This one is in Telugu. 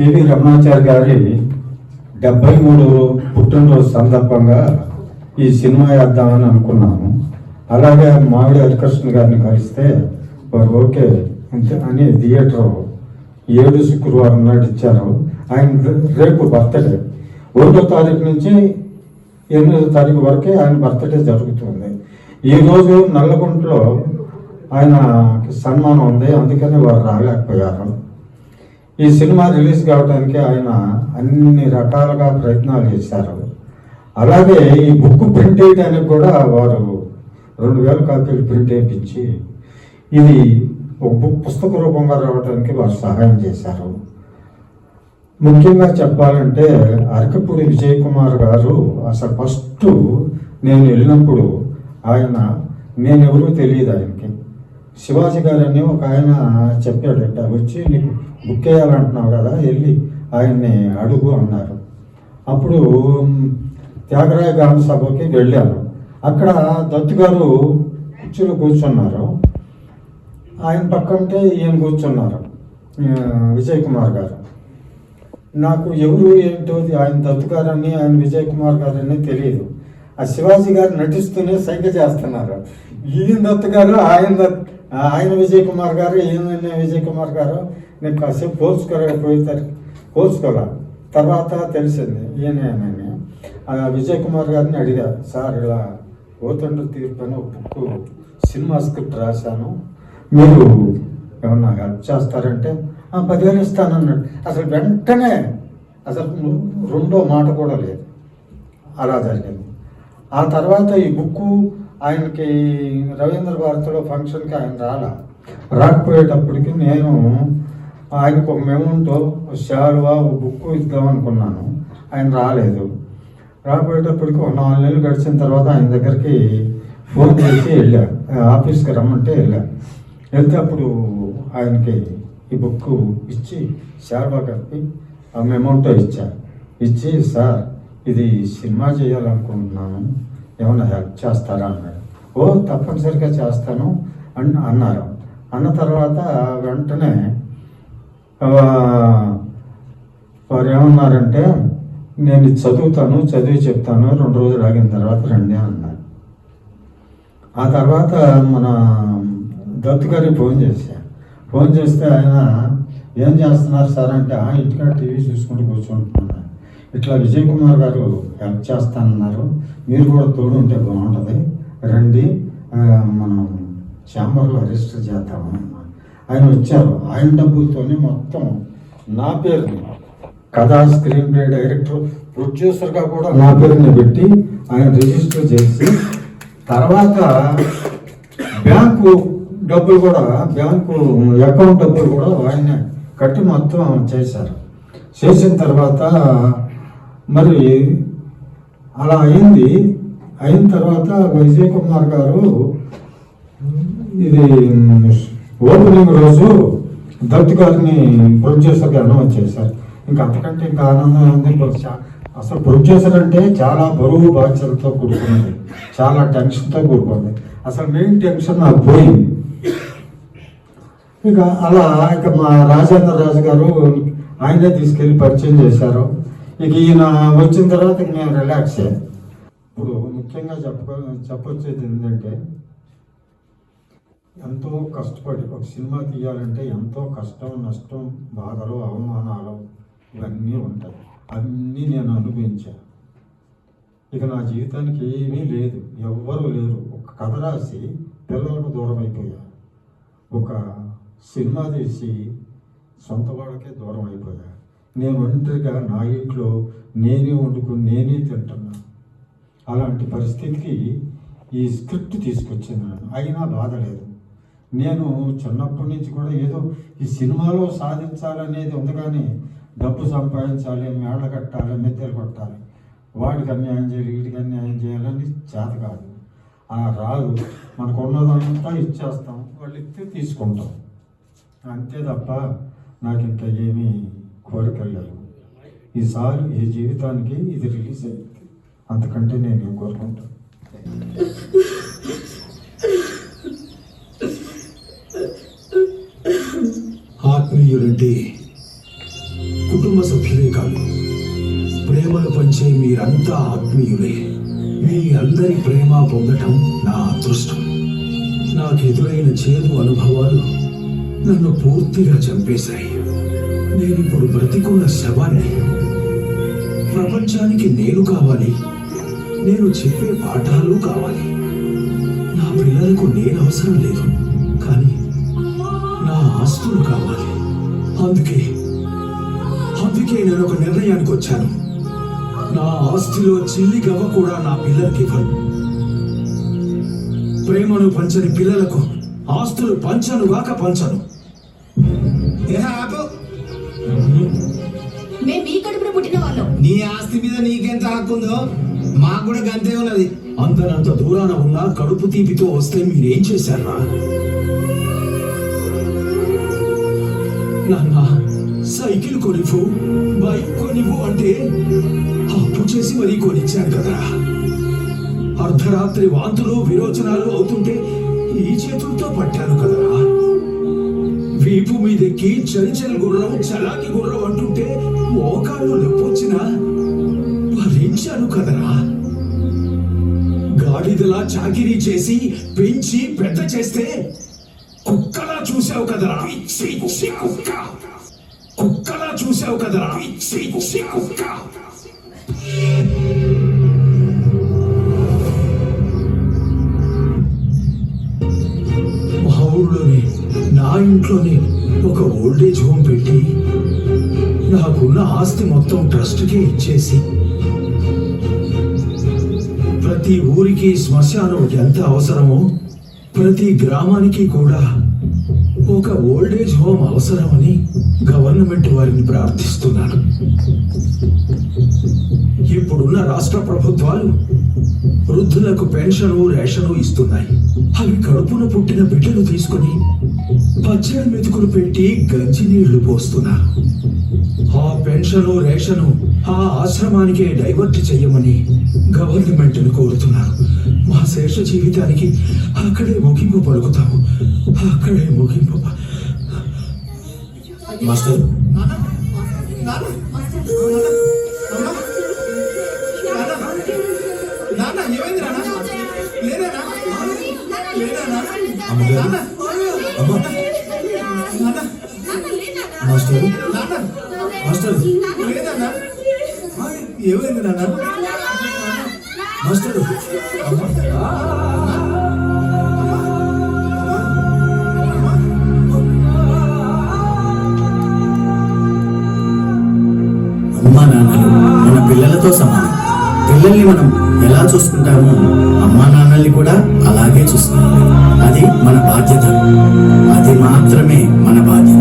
అందరికీ నమస్కారం కేవీ రమణాచారి గారి డెబ్బై మూడు పుట్టినరోజు సందర్భంగా ఈ సినిమా వేద్దామని అనుకున్నాము. అలాగే మామిడి హరికృష్ణ గారిని కలిస్తే వారు ఓకే అంతే అని థియేటర్ ఏడు శుక్రవారం నాడు ఇచ్చారు. ఆయన రేపు బర్త్డే. ఒకటో తారీఖు నుంచి ఎనిమిదో తారీఖు వరకే ఆయన బర్త్డే జరుగుతుంది. ఈరోజు నల్లగుంటలో ఆయన సన్మానం ఉంది. అందుకని వారు రాలేకపోయారు. ఈ సినిమా రిలీజ్ కావడానికి ఆయన అన్ని రకాలుగా ప్రయత్నాలు చేశారు. అలాగే ఈ బుక్ ప్రింట్ వేయడానికి కూడా వారు రెండు వేల కాపీలు ప్రింట్ వేయించి ఇది ఒక బుక్ పుస్తక రూపంగా రావడానికి వారు సహాయం చేశారు. ముఖ్యంగా చెప్పాలంటే అరకపూడి విజయ్ కుమార్ గారు అసలు ఫస్ట్ నేను వెళ్ళినప్పుడు ఆయన నేను ఎవరూ తెలియదు ఆయనకి. శివాజీ గారు అని ఒక ఆయన చెప్పాడట వచ్చి నీకు బుక్ చేయాలంటున్నావు కదా వెళ్ళి ఆయన్ని అడుగు అన్నారు. అప్పుడు త్యాగరాయ గాన సభకి వెళ్ళాను. అక్కడ దత్తు గారు కుర్చీలో కూర్చున్నారు. ఆయన పక్కంటే ఈయన కూర్చున్నారు విజయ్ కుమార్ గారు. నాకు ఎవరు ఏంటో ఆయన దత్తు గారని ఆయన విజయ్ కుమార్ గారని తెలియదు ఆ శివాజీ గారు నటిస్తూనే సైగ చేస్తున్నారు. ఈయన దత్తు గారు ఆయన దత్- ఆయన విజయ్ కుమార్ గారు ఈయన విజయ్ కుమార్ గారు నేను కాసేపు పోల్చుకోలేకపోయేసరికి పోల్చుకోలే. తర్వాత తెలిసింది ఈయనేనని ఆ విజయ్ కుమార్ గారిని అడిగా సార్ ఇలా ఓతండ్రు తీర్పు అని ఒక బుక్ సినిమా స్క్రిప్ట్ రాశాను. మీరు ఏమన్నా హెల్ప్ చేస్తారంటే పదివేలు ఇస్తానన్నాడు. అసలు వెంటనే అసలు రెండో మాట కూడా లేదు. అలా జరిగింది. ఆ తర్వాత ఈ బుక్ ఆయనకి రవీంద్ర భారతిలో ఫంక్షన్కి ఆయన రాలా. రాకపోయేటప్పటికి నేను ఆయనకు ఒక మెమోంటో శాలువా ఒక బుక్ ఇద్దాం అనుకున్నాను ఆయన రాలేదు. రాకపోయేటప్పటికి ఒక నాలుగు నెలలు గడిచిన తర్వాత ఆయన దగ్గరికి ఫోన్ చేసి వెళ్ళా. ఆఫీస్కి రమ్మంటే వెళ్ళా. వెళ్తే అప్పుడు ఆయనకి ఈ బుక్ ఇచ్చి శాల్వా కలిపి ఆ మెమౌంటో ఇచ్చా. ఇచ్చి సార్ ఇది సినిమా చేయాలనుకుంటున్నాను. ఏమైనా హెల్ప్ చేస్తారా అన్నాడు. ఓ తప్పనిసరిగా చేస్తాను అని అన్నారు. అన్న తర్వాత వెంటనే వారు ఏమన్నారంటే నేను చదువుతాను చదివి చెప్తాను రెండు రోజులు ఆగిన తర్వాత రండి అన్నారు. ఆ తర్వాత మన దత్తు గారికి ఫోన్ చేశా. ఫోన్ చేస్తే ఆయన ఏం చేస్తున్నారు సార్? అంటే "ఆ, ఇంటికాడ టీవీ చూసుకుంటూ కూర్చుంటున్నాను. ఇట్లా విజయ్ కుమార్ గారు హెల్ప్ చేస్తానన్నారు. మీరు కూడా తోడు ఉంటే బాగుంటుంది. రండి మనం ఛాంబర్లో రిజిస్టర్ చేద్దాము. ఆయన వచ్చారు. ఆయన డబ్బులతోనే మొత్తం నా పేరుని కథా స్క్రీన్ ప్లే డైరెక్టర్ ప్రొడ్యూసర్గా కూడా నా పేరుని పెట్టి ఆయన రిజిస్టర్ చేసి తర్వాత బ్యాంకు డబ్బులు కూడా బ్యాంకు అకౌంట్ డబ్బులు కూడా ఆయన కట్టి మొత్తం చేశారు. చేసిన తర్వాత మరి అలా అయింది. అయిన తర్వాత విజయ్ కుమార్ గారు ఇది ఓపెనింగ్ రోజు దత్తు గారిని ప్రొడ్యూసర్గా అనౌన్స్ చేశారు. ఇంకా అంతకంటే ఇంకా ఆనందం ఉంది అసలు ప్రొడ్యూసర్ అంటే చాలా బరువు బాధ్యతలతో కూడుకున్నది. చాలా టెన్షన్తో కూడుకుంది అసలు మెయిన్ టెన్షన్ నాకు పోయింది ఇక అలా ఇక మా రాజేంద్ర రాజు గారు ఆయనే తీసుకెళ్ళి పరిచయం చేశారు. ఇక ఈయన వచ్చిన తర్వాత ఇక నేను రిలాక్స్ అయ్యాను ఇప్పుడు ముఖ్యంగా చెప్ప చెప్పొచ్చేది ఏంటంటే ఎంతో కష్టపడి ఒక సినిమా తీయాలంటే ఎంతో కష్టం నష్టం బాధలు అవమానాలు ఇవన్నీ ఉంటాయి. అన్నీ నేను అనుభవించాను ఇక నా జీవితానికి ఏమీ లేదు. ఎవ్వరూ లేరు. ఒక కథ రాసి పిల్లలకు దూరం అయిపోయా ఒక సినిమా తీసి సొంత వాళ్ళకే దూరం అయిపోయా నేను ఒంటరిగా నా ఇంట్లో నేనే వండుకుని నేనే తింటున్నా. అలాంటి పరిస్థితికి ఈ స్క్రిప్ట్ తీసుకొచ్చింది అయినా బాధ లేదు. నేను చిన్నప్పటి నుంచి కూడా ఏదో ఈ సినిమాలో సాధించాలనేది ఉంది కానీ డబ్బు సంపాదించాలి మేళ్ళ కట్టాలి మెత్తలు కొట్టాలి. వాడికి అన్యాయం చేయాలి వీడికి అన్యాయం చేయాలని చేత కాదు. ఆ రాదు మనకు ఉన్నదంతా ఇచ్చేస్తాం వాళ్ళు ఇస్తే తీసుకుంటాం. అంతే తప్ప నాకు ఇంకా ఏమీ కోరికలు ఈసారి ఈ జీవితానికి ఇది రిలీజ్ అయింది. అంతకంటే నేను కోరుకుంటాను? ఆత్మీయులంటే కుటుంబ సభ్యులే కాదు ప్రేమను పంచే మీరంతా ఆత్మీయులే. మీ అందరి ప్రేమ పొందటం నా అదృష్టం. నాకు ఎదురైన చేదు అనుభవాలు నన్ను పూర్తిగా చంపేశాయి. నేను ఇప్పుడు బ్రతికున్న శవాన్ని ప్రపంచానికి నేను కావాలి. నేను చెప్పే పాఠాలు కావాలి. నా పిల్లలకు నేను అవసరం లేదు. కానీ నా ఆస్తులు కావాలి. అందుకే అందుకే నేను ఒక నిర్ణయానికి వచ్చాను. నా ఆస్తిలో చిల్లి గవ్వ కూడా నా పిల్లలకి ఇవ్వను. ప్రేమను పంచని పిల్లలకు ఆస్తులు పంచను. గాక పంచను నీ ఆస్తి మీద నీకెంత హక్కు ఉందో మాకు కూడా గంతే ఉన్నది. అంతనంత దూరాన ఉన్న కడుపు తీపితో వస్తే మీరేం చేశారా నాన్న సైకిల్ కొనివ్వు బైక్ కొనివ్వు అంటే అప్పు చేసి మరీ కొనిచ్చాను కదరా. అర్ధరాత్రి వాంతులు విరోచనాలు అవుతుంటే ఈ చేతులతో పట్టాను కదరా. వీపు మీదెక్కి చరిచల గుర్రం చలాకి గుర్రం అంటుంటే మోకాళ్ళు నొప్పొచ్చినా భరించాను కదరా. గాడిదలా చాకిరీ చేసి పెంచి పెద్ద చేస్తే కుక్కలా చూసావు కదరా. కుక్క. కుక్కలా చూసావు కదరా. కుక్క. మా ఊళ్ళోనే నా ఇంట్లోనే ఒక ఓల్డేజ్ హోమ్ పెట్టి నాకున్న ఆస్తి మొత్తం ట్రస్ట్కే ఇచ్చేసి ప్రతి ఊరికి శ్మశానం ఎంత అవసరమో ప్రతి గ్రామానికి కూడా ఒక ఓల్డేజ్ హోమ్ అవసరమని గవర్నమెంట్ వారిని ప్రార్థిస్తున్నాను. ఇప్పుడున్న రాష్ట్ర ప్రభుత్వాలు వృద్ధులకు పెన్షను రేషను ఇస్తున్నాయి. అవి కడుపున పుట్టిన బిడ్డలు తీసుకొని పచ్చడి మెతుకులు పెట్టి గంజి నీళ్ళు పోస్తున్నారు ఆ పెన్షను రేషను ఆ ఆశ్రమానికే డైవర్ట్ చెయ్యమని గవర్నమెంట్ కోరుతున్నారు మా శేష జీవితానికి అక్కడే ముగింపు పలుకుతాము. అక్కడే ముగింపు మాస్టర్. అమ్మగారు. మాస్టర్. మాస్టర్. ఏమైంది నాన్న? మాస్టర్. అమ్మా. నాన్నలు మన పిల్లలతో సమానం. పిల్లల్ని మనం ఎలా చూసుకుంటామో అమ్మా నాన్నల్ని కూడా అలాగే చూసుకోవాలి. అది మన బాధ్యత. అది మాత్రమే మన బాధ్యత.